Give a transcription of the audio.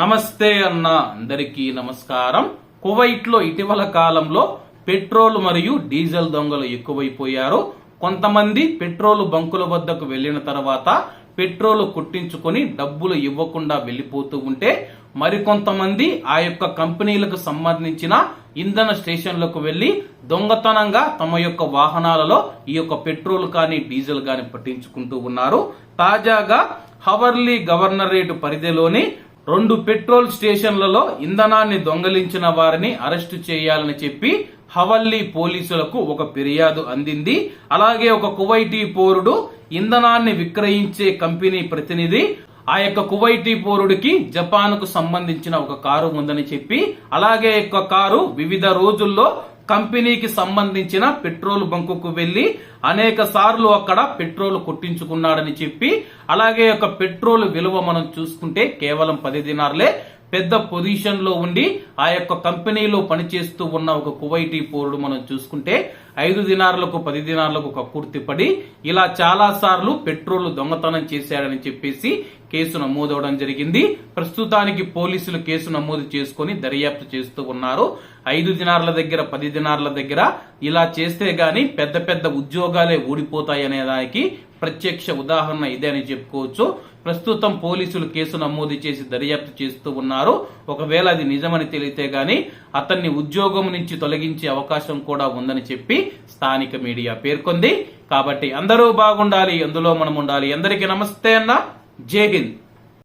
నమస్తే అన్న అందరికీ నమస్కారం. కువైట్లో ఇటీవల కాలంలో పెట్రోల్ మరియు డీజిల్ దొంగలు ఎక్కువైపోయారు. కొంతమంది పెట్రోల్ బంకుల వద్దకు వెళ్ళిన తర్వాత పెట్రోల్ కుట్టించుకొని డబ్బులు ఇవ్వకుండా వెళ్ళిపోతూ ఉంటే మరికొంతమంది ఆ యొక్క కంపెనీలకు సంబంధించిన ఇంధన స్టేషన్లకు వెళ్ళి దొంగతనంగా తమ యొక్క వాహనాలలో ఈ యొక్క పెట్రోల్ కానీ డీజిల్ కానీ పట్టించుకుంటూ ఉన్నారు. తాజాగా హవర్లీ గవర్నరేట్ పరిధిలోని రెండు పెట్రోల్ స్టేషన్లలో ఇంధనాన్ని దొంగలించిన వారిని అరెస్టు చేయాలని చెప్పి హవల్లీ పోలీసులకు ఒక ఫిర్యాదు అందింది. అలాగే ఒక కువైటీ పౌరుడు ఇంధనాన్ని విక్రయించే కంపెనీ ప్రతినిధి ఆ యొక్క కువైటీ పౌరుడికి జపాన్కు సంబంధించిన ఒక కారు ఉందని చెప్పి అలాగే యొక్క కారు వివిధ రోజుల్లో కంపెనీకి సంబంధించిన పెట్రోల్ బంకుకు వెళ్ళి అనేక సార్లు అక్కడ పెట్రోల్ కొట్టించుకున్నాడని చెప్పి అలాగే ఒక పెట్రోల్ విలువ మనం చూసుకుంటే కేవలం పది దినార్లే పెద్ద పొజిషన్లో ఉండి ఆ యొక్క కంపెనీలో పనిచేస్తూ ఉన్న ఒక కువైటీ పౌరుడు మనం చూసుకుంటే ఐదు దినార్లకు పది దినార్లకు కక్కుర్తి పడి ఇలా చాలా సార్లు పెట్రోల్ దొంగతనం చేశాడని చెప్పేసి కేసు నమోదవడం జరిగింది. ప్రస్తుతానికి పోలీసులు కేసు నమోదు చేసుకుని దర్యాప్తు చేస్తూ ఉన్నారు. ఐదు దినార్ల దగ్గర పది దినార్ల దగ్గర ఇలా చేస్తే గాని పెద్ద పెద్ద ఉద్యోగాలే ఊడిపోతాయనే దానికి ప్రత్యక్ష ఉదాహరణ ఇదే అని చెప్పుకోవచ్చు. ప్రస్తుతం పోలీసులు కేసు నమోదు చేసి దర్యాప్తు చేస్తూ ఉన్నారు. ఒకవేళ అది నిజమని తెలితే గాని అతన్ని ఉద్యోగం నుంచి తొలగించే అవకాశం కూడా ఉందని చెప్పి స్థానిక మీడియా పేర్కొంది. కాబట్టి అందరూ బాగుండాలి అందులో మనం ఉండాలి. అందరికీ నమస్తే అన్న. జై హింద్.